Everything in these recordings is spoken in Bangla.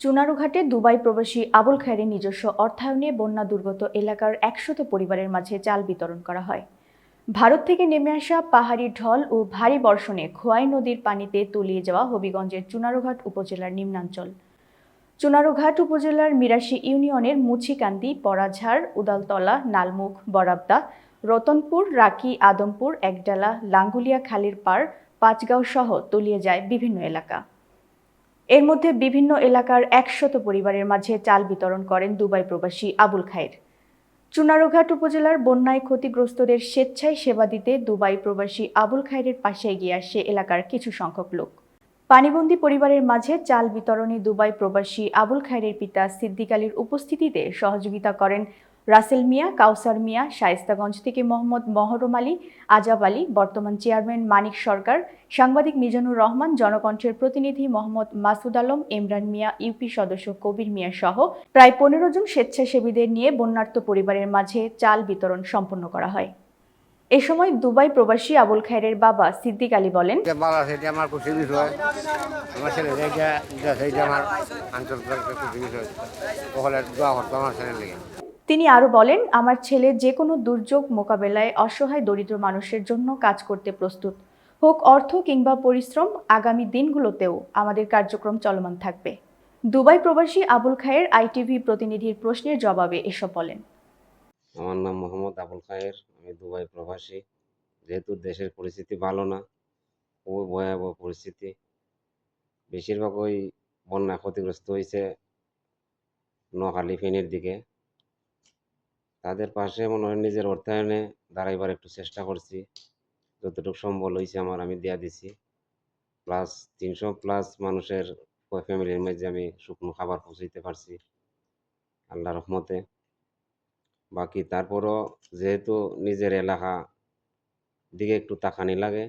চুনারুঘাটে দুবাই প্রবাসী আবুল খায়েরের নিজস্ব অর্থায়নে বন্যা দুর্গত এলাকার একশত পরিবারের মাঝে চাল বিতরণ করা হয়। ভারত থেকে নেমে আসা পাহাড়ি ঢল ও ভারী বর্ষণে খোয়াই নদীর পানিতে তলিয়ে যাওয়া হবিগঞ্জের চুনারুঘাট উপজেলার নিম্নাঞ্চল। চুনারুঘাট উপজেলার মিরাশি ইউনিয়নের মুছিকান্দি পরাঝাড় উদালতলা, নালমুখ, বরাবদা, রতনপুর, রাকি, আদমপুর, একডালা, লাঙ্গুলিয়া খালির পাড় পাঁচগাঁও সহ তলিয়ে যায় বিভিন্ন এলাকা। এর মধ্যে বিভিন্ন এলাকার একশত পরিবারের মাঝে চাল বিতরণ করেন দুবাই প্রবাসী আবুল খায়ের। চুনারুঘাট উপজেলার বন্যায় ক্ষতিগ্রস্তদের স্বেচ্ছায় সেবা দিতে দুবাই প্রবাসী আবুল খায়ের পাশে এগিয়ে আসে এলাকার কিছু সংখ্যক লোক। পানিবন্দী পরিবারের মাঝে চাল বিতরণে দুবাই প্রবাসী আবুল খায়ের পিতা সিদ্দিক আলীর উপস্থিতিতে সহযোগিতা করেন রাসেল মিয়া, কাউসার মিয়া শায়েস্তাগঞ্জ থেকে মোহাম্মদ মহরম আলী, আজাব আলী, বর্তমান চেয়ারম্যান মানিক সরকার, সাংবাদিক মিজানুর রহমান, জনকণ্ঠের প্রতিনিধি মোহাম্মদ মাসুদ আলম, ইমরান মিয়া, ইউপি সদস্য কবির মিয়া সহ প্রায় পনেরো জন স্বেচ্ছাসেবীদের নিয়ে বন্যার্ত পরিবারের মাঝে চাল বিতরণ সম্পন্ন করা হয়। এ সময় দুবাই প্রবাসী আবুল খায়ের বাবা সিদ্দিক আলী বলেন তিনি আরও বলেন, আমার ছেলে যে কোনো দুর্যোগ মোকাবেলায় অসহায় দরিদ্র মানুষের জন্য কাজ করতে প্রস্তুত। হোক অর্থ কিংবা পরিশ্রম, আগামী দিনগুলোতেও আমাদের কার্যক্রম চলমান থাকবে। দুবাই প্রবাসী আবুল খায়ের আইটিভি প্রতিনিধির প্রশ্নের জবাবে এসব বলেন। আমার নাম মোহাম্মদ আবুল খায়ের, আমি দুবাই প্রবাসী। যেহেতু দেশের পরিস্থিতি ভালো না, খুবই ভয়াবহ পরিস্থিতি। বেশিরভাগ ওই বন্যা ক্ষতিগ্রস্ত হয়েছে নোয়াখালী, ফেনীর দিকে। তাদের পাশে মনে হয় নিজের অর্থায়নে দাঁড়াইবার একটু চেষ্টা করছি। যতটুকু সম্বল হয়েছে আমার আমি দেয়া দিছি। প্লাস তিনশো প্লাস মানুষের ফ্যামিলির মাঝে আমি শুকনো খাবার পৌঁছাইতে পারছি আল্লাহ রহমতে। বাকি তারপরও যেহেতু নিজের এলাকা দিকে একটু তাকানি লাগে,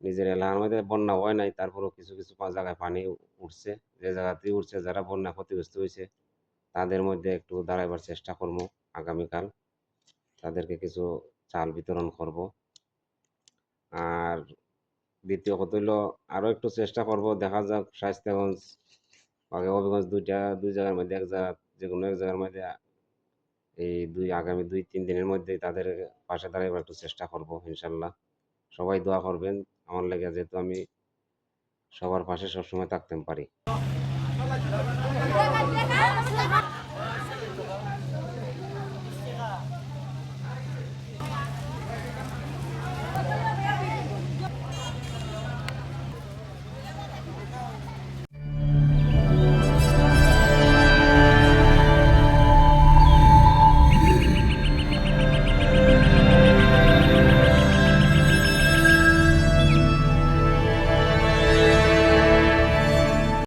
নিজের এলাকার মধ্যে বন্যা হয় নাই, তারপরও কিছু কিছু জায়গায় পানি উঠছে। যে জায়গাতেই উঠছে, যারা বন্যা ক্ষতিগ্রস্ত হয়েছে তাদের মধ্যে একটু দাঁড়াইবার চেষ্টা করব। আগামীকাল তাদেরকে কিছু চাল বিতরণ করব। আর দ্বিতীয় কথা হইল আরও একটু চেষ্টা করব, দেখা যাক স্বাস্থ্যগঞ্জ আগে হবিগঞ্জ দুইটা, দুই জায়গার মধ্যে, এক জায়গা যে কোনো এক জায়গার মধ্যে, এই দুই, আগামী দুই, তিন দিনের মধ্যে তাদের পাশে দাঁড়াইবার একটু চেষ্টা করব, ইনশাল্লাহ। সবাই দোয়া করবেন, আমার লেগে যেহেতু আমি সবার পাশে সবসময় থাকতে পারি।